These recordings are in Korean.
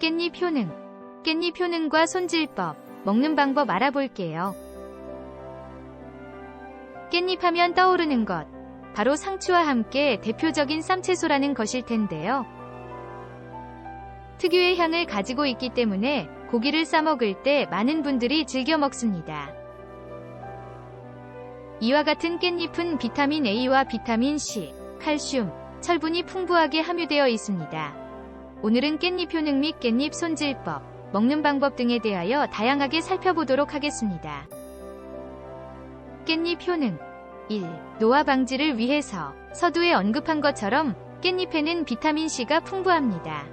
깻잎 효능. 깻잎 효능과 손질법, 먹는 방법 알아볼게요. 깻잎 하면 떠오르는 것. 바로 상추와 함께 대표적인 쌈채소라는 것일 텐데요. 특유의 향을 가지고 있기 때문에 고기를 싸먹을 때 많은 분들이 즐겨 먹습니다. 이와 같은 깻잎은 비타민 A와 비타민 C, 칼슘, 철분이 풍부하게 함유되어 있습니다. 오늘은 깻잎 효능 및 깻잎 손질법, 먹는 방법 등에 대하여 다양하게 살펴보도록 하겠습니다. 깻잎 효능 1. 노화 방지를 위해서 서두에 언급한 것처럼 깻잎에는 비타민C가 풍부합니다.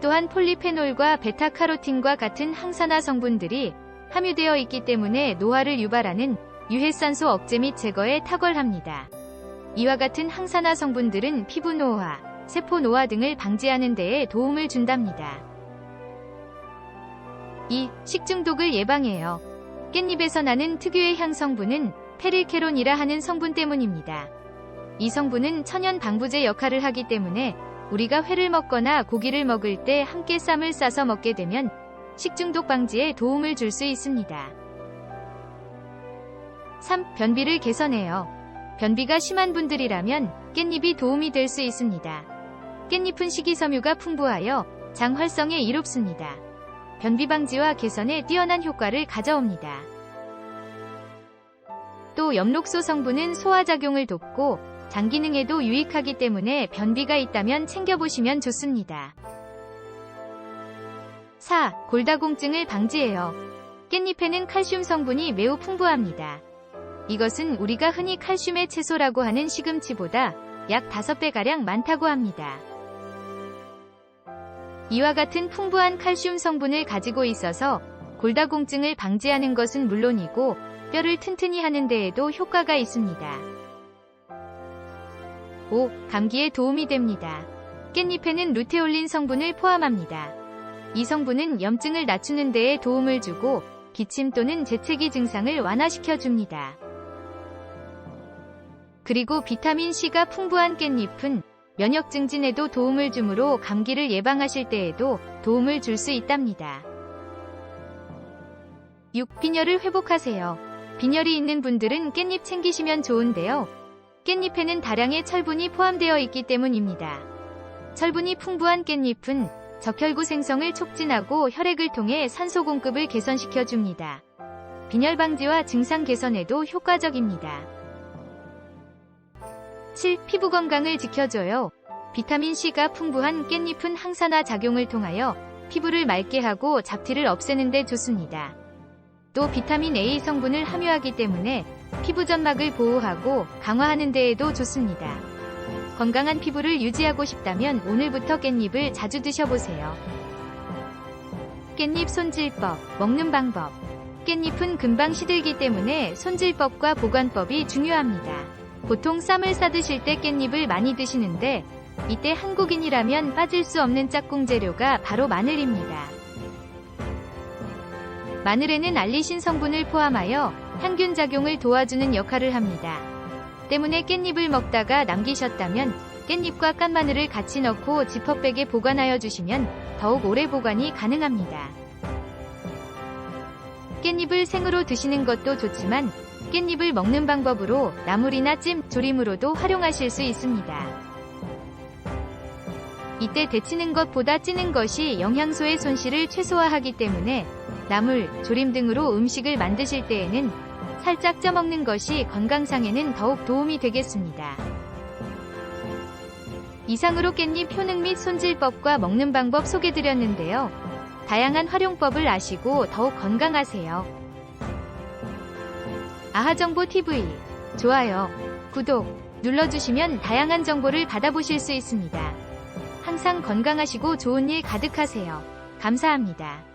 또한 폴리페놀과 베타카로틴과 같은 항산화 성분들이 함유되어 있기 때문에 노화를 유발하는 유해산소 억제 및 제거에 탁월합니다. 이와 같은 항산화 성분들은 피부 노화, 세포 노화 등을 방지하는 데에 도움을 준답니다. 2. 식중독을 예방해요. 깻잎에서 나는 특유의 향 성분은 페릴케론이라 하는 성분 때문입니다. 이 성분은 천연 방부제 역할을 하기 때문에 우리가 회를 먹거나 고기를 먹을 때 함께 쌈을 싸서 먹게 되면 식중독 방지에 도움을 줄 수 있습니다. 3. 변비를 개선해요. 변비가 심한 분들이라면 깻잎이 도움이 될 수 있습니다. 깻잎은 식이섬유가 풍부하여 장 활성에 이롭습니다. 변비 방지와 개선에 뛰어난 효과를 가져옵니다. 또 엽록소 성분은 소화작용을 돕고 장 기능에도 유익하기 때문에 변비가 있다면 챙겨보시면 좋습니다. 4. 골다공증을 방지해요. 깻잎에는 칼슘 성분이 매우 풍부합니다. 이것은 우리가 흔히 칼슘의 채소라고 하는 시금치보다 약 5배가량 많다고 합니다. 이와 같은 풍부한 칼슘 성분을 가지고 있어서 골다공증을 방지하는 것은 물론이고 뼈를 튼튼히 하는 데에도 효과가 있습니다. 5. 감기에 도움이 됩니다. 깻잎에는 루테올린 성분을 포함합니다. 이 성분은 염증을 낮추는 데에 도움을 주고 기침 또는 재채기 증상을 완화시켜 줍니다. 그리고 비타민C가 풍부한 깻잎은 면역 증진에도 도움을 주므로 감기를 예방하실 때에도 도움을 줄 수 있답니다. 6. 빈혈을 회복하세요. 빈혈이 있는 분들은 깻잎 챙기시면 좋은데요. 깻잎에는 다량의 철분이 포함되어 있기 때문입니다. 철분이 풍부한 깻잎은 적혈구 생성을 촉진하고 혈액을 통해 산소 공급을 개선시켜 줍니다. 빈혈 방지와 증상 개선에도 효과적입니다. 7. 피부 건강을 지켜줘요. 비타민C가 풍부한 깻잎은 항산화 작용을 통하여 피부를 맑게 하고 잡티를 없애는 데 좋습니다. 또 비타민 A 성분을 함유하기 때문에 피부 점막을 보호하고 강화하는 데에도 좋습니다. 건강한 피부를 유지하고 싶다면 오늘부터 깻잎을 자주 드셔보세요. 깻잎 손질법, 먹는 방법. 깻잎은 금방 시들기 때문에 손질법과 보관법이 중요합니다. 보통 쌈을 싸드실 때 깻잎을 많이 드시는데 이때 한국인이라면 빠질 수 없는 짝꿍 재료가 바로 마늘입니다. 마늘에는 알리신 성분을 포함하여 항균 작용을 도와주는 역할을 합니다. 때문에 깻잎을 먹다가 남기셨다면 깻잎과 깐마늘을 같이 넣고 지퍼백에 보관하여 주시면 더욱 오래 보관이 가능합니다. 깻잎을 생으로 드시는 것도 좋지만 깻잎을 먹는 방법으로 나물이나 찜, 조림으로도 활용하실 수 있습니다. 이때 데치는 것보다 찌는 것이 영양소의 손실을 최소화하기 때문에 나물, 조림 등으로 음식을 만드실 때에는 살짝 쪄먹는 것이 건강상에는 더욱 도움이 되겠습니다. 이상으로 깻잎 효능 및 손질법과 먹는 방법 소개드렸는데요. 다양한 활용법을 아시고 더욱 건강하세요. 아하정보TV 좋아요, 구독 눌러주시면 다양한 정보를 받아보실 수 있습니다. 항상 건강하시고 좋은 일 가득하세요. 감사합니다.